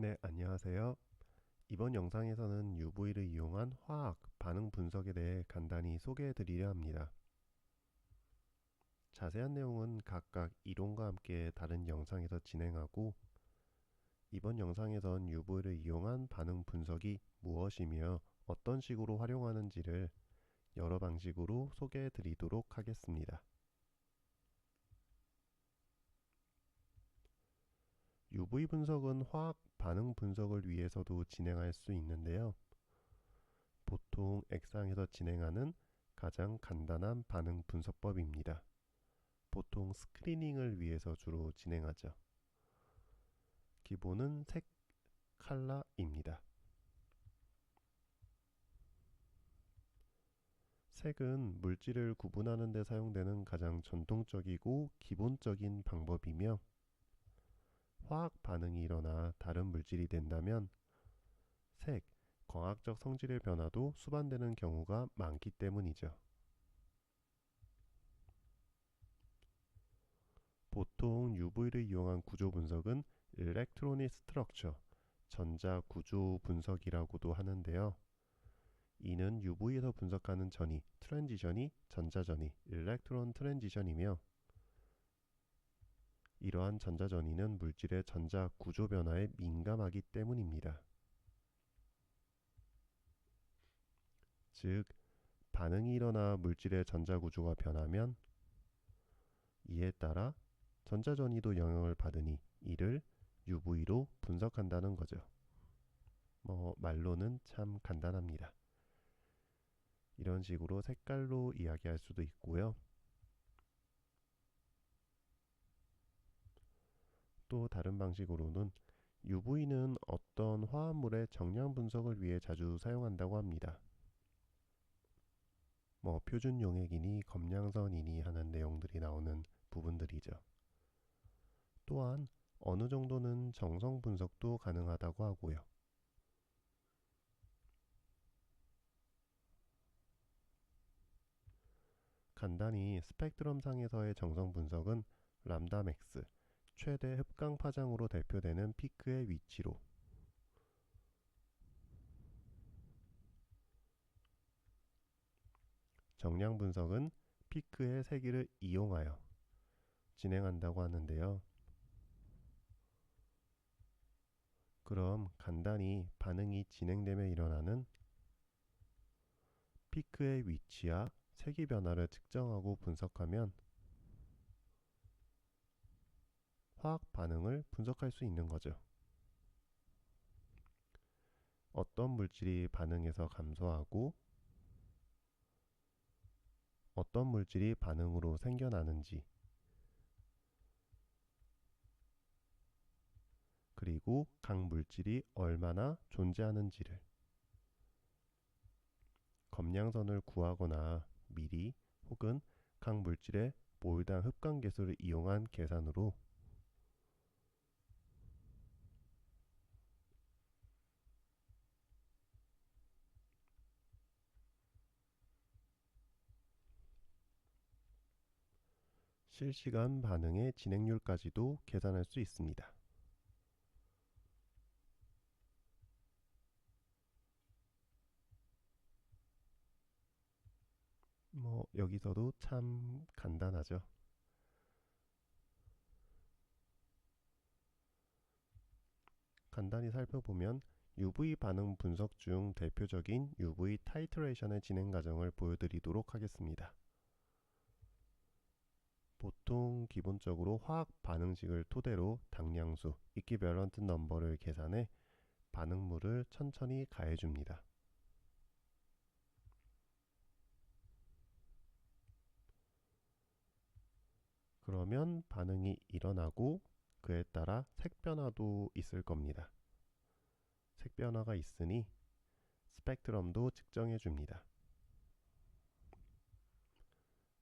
네, 안녕하세요. 이번 영상에서는 UV를 이용한 화학 반응 분석에 대해 간단히 소개해 드리려 합니다. 자세한 내용은 각각 이론과 함께 다른 영상에서 진행하고 이번 영상에선 UV를 이용한 반응 분석이 무엇이며 어떤 식으로 활용하는지를 여러 방식으로 소개해 드리도록 하겠습니다. UV 분석은 화학 반응 분석을 위해서도 진행할 수 있는데요. 보통 액상에서 진행하는 가장 간단한 반응 분석법입니다. 보통 스크리닝을 위해서 주로 진행하죠. 기본은 색, 칼라입니다. 색은 물질을 구분하는 데 사용되는 가장 전통적이고 기본적인 방법이며 화학 반응이 일어나 다른 물질이 된다면 색, 광학적 성질의 변화도 수반되는 경우가 많기 때문이죠. 보통 UV를 이용한 구조 분석은 일렉트로닉 스트럭처, 전자 구조 분석이라고도 하는데요. 이는 UV에서 분석하는 전이, 트랜지션이 전자전이, 일렉트론 트랜지션이며 이러한 전자전이는 물질의 전자 구조 변화에 민감하기 때문입니다. 즉, 반응이 일어나 물질의 전자 구조가 변하면 이에 따라 전자전이도 영향을 받으니 이를 UV로 분석한다는 거죠. 뭐 말로는 참 간단합니다. 이런 식으로 색깔로 이야기할 수도 있고요. 또 다른 방식으로는 UV는 어떤 화합물의 정량 분석을 위해 자주 사용한다고 합니다. 뭐 표준 용액이니 검량선이니 하는 내용들이 나오는 부분들이죠. 또한 어느 정도는 정성 분석도 가능하다고 하고요. 간단히 스펙트럼 상에서의 정성 분석은 람다 맥스, 최대 흡강 파장으로 대표되는 피크의 위치로 정량 분석은 피크의 세기를 이용하여 진행한다고 하는데요. 그럼 간단히 반응이 진행되며 일어나는 피크의 위치와 세기 변화를 측정하고 분석하면 화학 반응을 분석할 수 있는 거죠. 어떤 물질이 반응해서 감소하고 어떤 물질이 반응으로 생겨나는지 그리고 각 물질이 얼마나 존재하는지를 검량선을 구하거나 미리 혹은 각 물질의 몰당 흡강 계수를 이용한 계산으로 실시간 반응의 진행률까지도 계산할 수 있습니다. 뭐 여기서도 참 간단하죠. 간단히 살펴보면 UV 반응 분석 중 대표적인 UV 타이트레이션의 진행 과정을 보여드리도록 하겠습니다. 기본적으로 화학 반응식을 토대로 당량수, 이퀴밸런트 넘버를 계산해 반응물을 천천히 가해줍니다. 그러면 반응이 일어나고 그에 따라 색 변화도 있을 겁니다. 색 변화가 있으니 스펙트럼도 측정해 줍니다.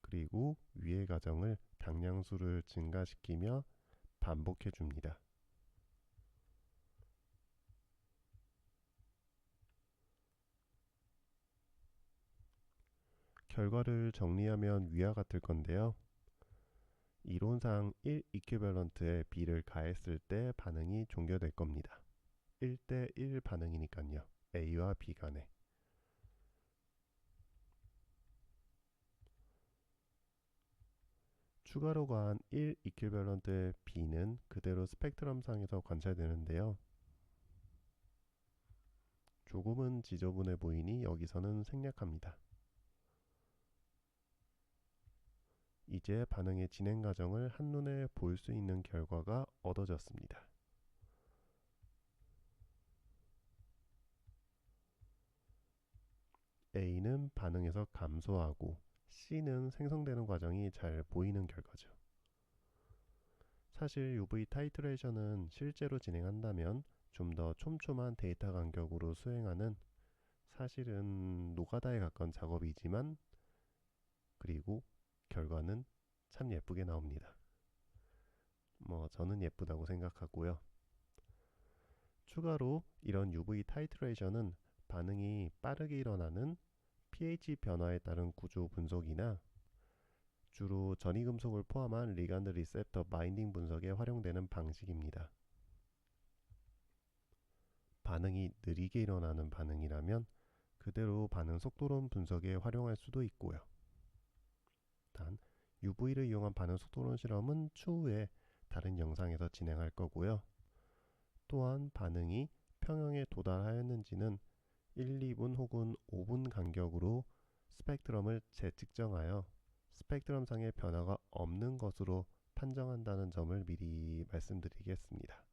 그리고 위의 과정을 당량수를 증가시키며 반복해 줍니다. 결과를 정리하면 위와 같을 건데요. 이론상 1 이퀴밸런트에 B를 가했을 때 반응이 종결될 겁니다. 1대1 반응이니까요. A와 B 간에. 추가로 가한 1 이퀴밸런트 B는 그대로 스펙트럼상에서 관찰되는데요. 조금은 지저분해 보이니 여기서는 생략합니다. 이제 반응의 진행 과정을 한눈에 볼 수 있는 결과가 얻어졌습니다. A는 반응에서 감소하고 C는 생성되는 과정이 잘 보이는 결과죠. 사실 UV 타이트레이션은 실제로 진행한다면 좀 더 촘촘한 데이터 간격으로 수행하는 사실은 노가다에 가까운 작업이지만 그리고 결과는 참 예쁘게 나옵니다. 뭐 저는 예쁘다고 생각하고요. 추가로 이런 UV 타이트레이션은 반응이 빠르게 일어나는 pH 변화에 따른 구조 분석이나 주로 전이금속을 포함한 리간드 리셉터 바인딩 분석에 활용되는 방식입니다. 반응이 느리게 일어나는 반응이라면 그대로 반응 속도론 분석에 활용할 수도 있고요. 단 UV를 이용한 반응 속도론 실험은 추후에 다른 영상에서 진행할 거고요. 또한 반응이 평형에 도달하였는지는 1, 2분 혹은 5분 간격으로 스펙트럼을 재측정하여 스펙트럼상의 변화가 없는 것으로 판정한다는 점을 미리 말씀드리겠습니다.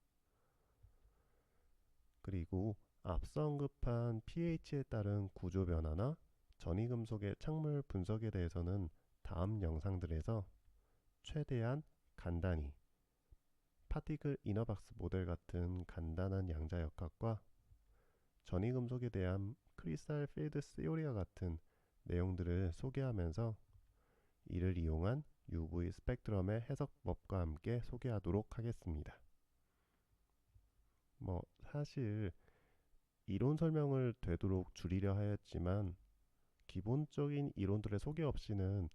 그리고 앞서 언급한 pH에 따른 구조 변화나 전이금속의 착물 분석에 대해서는 다음 영상들에서 최대한 간단히 파티클 이너박스 모델 같은 간단한 양자역학과 전이금속에 대한 크리스탈 필드 시오리와 같은 내용들을 소개하면서 이를 이용한 UV 스펙트럼의 해석법과 함께 소개하도록 하겠습니다. 뭐 사실 이론 설명을 되도록 줄이려 하였지만 기본적인 이론들의 소개 없이는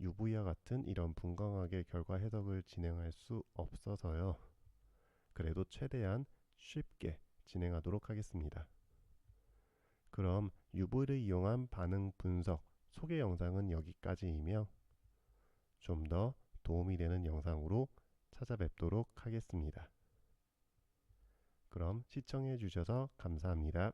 UV와 같은 이런 분광학의 결과 해석을 진행할 수 없어서요. 그래도 최대한 쉽게 진행하도록 하겠습니다. 그럼 UV를 이용한 반응 분석 소개 영상은 여기까지이며 좀 더 도움이 되는 영상으로 찾아뵙도록 하겠습니다. 그럼 시청해 주셔서 감사합니다.